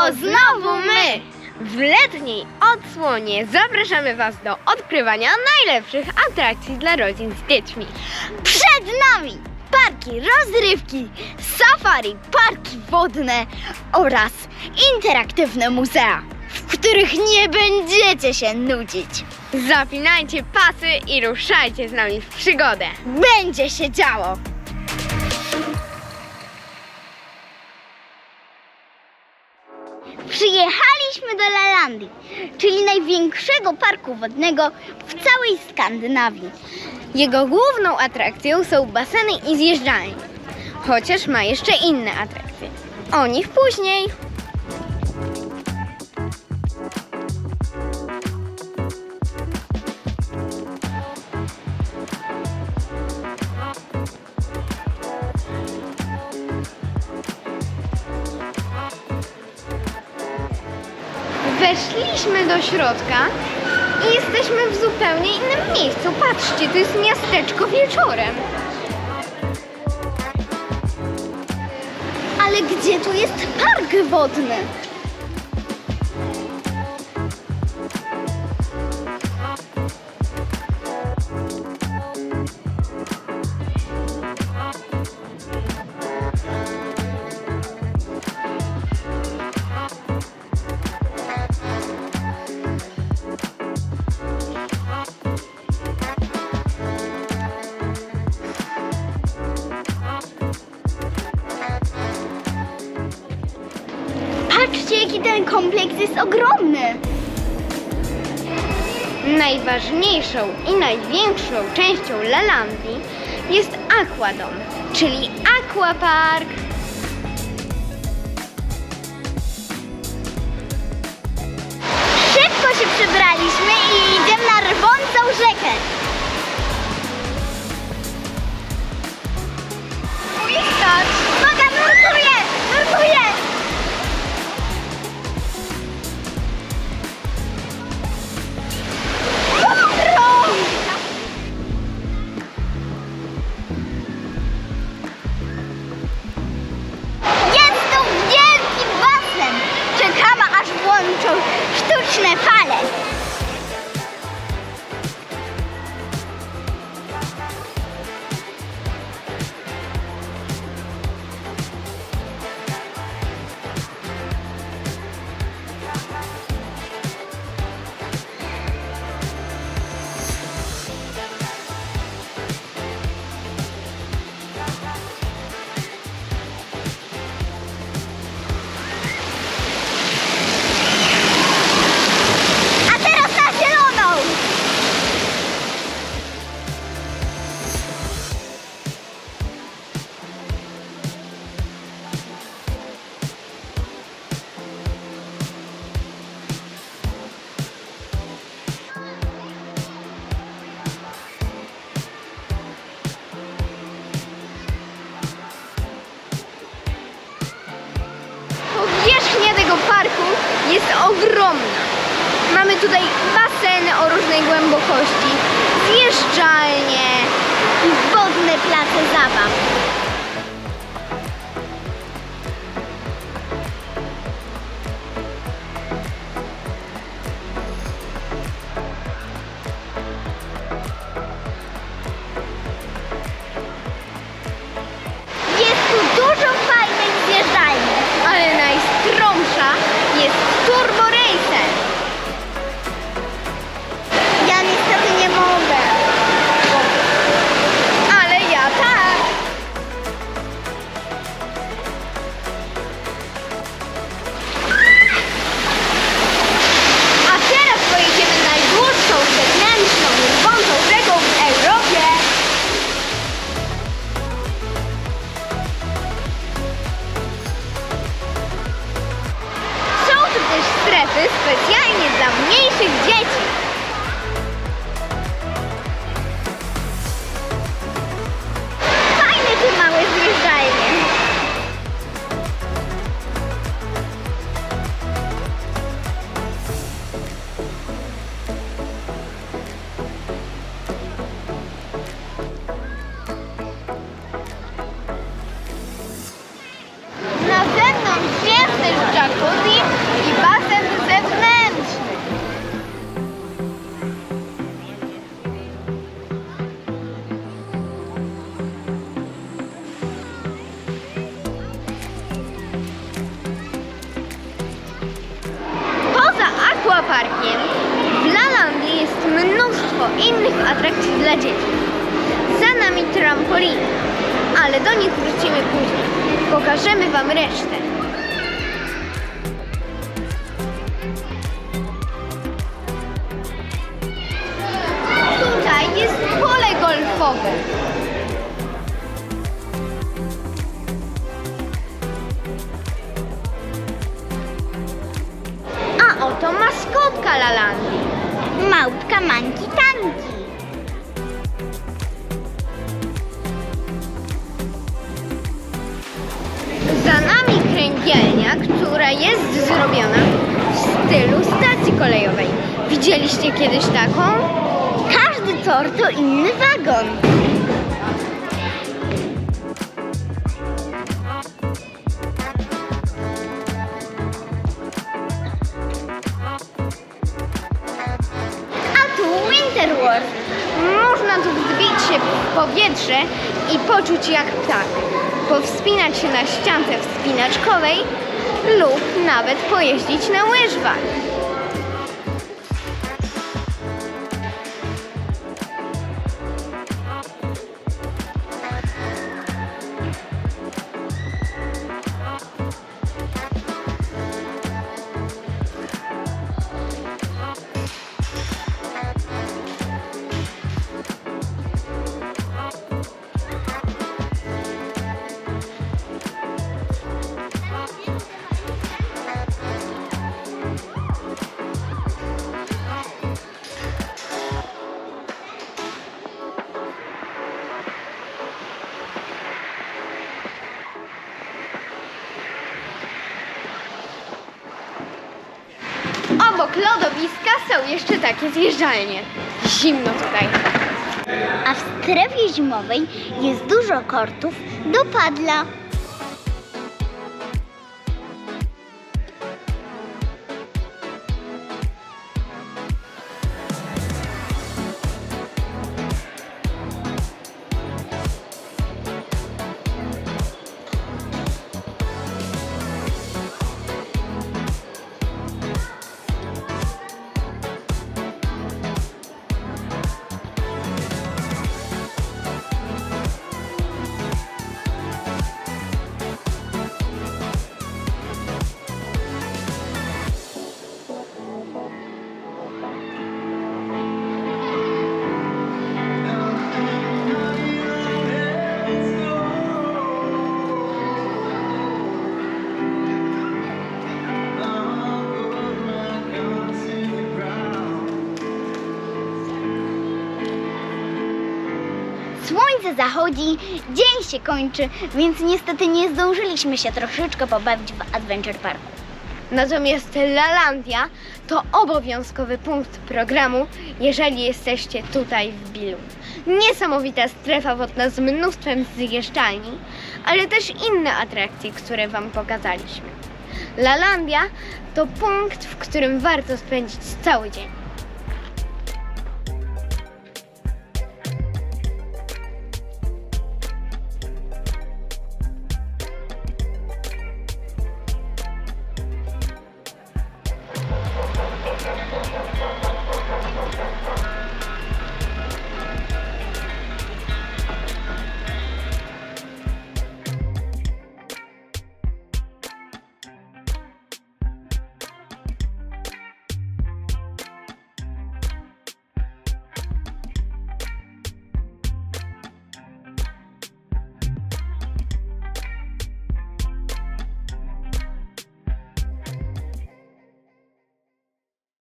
To znowu my! W letniej odsłonie zapraszamy Was do odkrywania najlepszych atrakcji dla rodzin z dziećmi. Przed nami parki rozrywki, safari, parki wodne oraz interaktywne muzea, w których nie będziecie się nudzić. Zapinajcie pasy i ruszajcie z nami w przygodę. Będzie się działo! Przyjechaliśmy do Lalandii, czyli największego parku wodnego w całej Skandynawii. Jego główną atrakcją są baseny i zjeżdżalnie, chociaż ma jeszcze inne atrakcje. O nich później. Weszliśmy do środka i jesteśmy w zupełnie innym miejscu. Patrzcie, to jest miasteczko wieczorem. Ale gdzie tu jest park wodny? Patrzcie, jaki ten kompleks jest ogromny! Najważniejszą i największą częścią Lalandii jest Aquadom, czyli Aquapark. Tutaj baseny o różnej głębokości, zjeżdżalnie. I wodne place zabaw. Specjalnie dla mniejszych dzieci. Innych atrakcji dla dzieci. Za nami trampoliny, ale do nich wrócimy później. Pokażemy Wam resztę. Która jest zrobiona w stylu stacji kolejowej. Widzieliście kiedyś taką? Każdy tor to inny wagon. A tu Winterworld. Można tu wzbić się w powietrze i poczuć jak ptak, powspinać się na ściance wspinaczkowej lub nawet pojeździć na łyżwach. Lodowiska są jeszcze takie zjeżdżalnie. Zimno tutaj. A w strefie zimowej jest dużo kortów do padla. Słońce zachodzi, dzień się kończy, więc niestety nie zdążyliśmy się troszeczkę pobawić w Adventure Parku. Natomiast Lalandia to obowiązkowy punkt programu, jeżeli jesteście tutaj w Bilu. Niesamowita strefa wodna z mnóstwem zjeżdżalni, ale też inne atrakcje, które Wam pokazaliśmy. Lalandia to punkt, w którym warto spędzić cały dzień.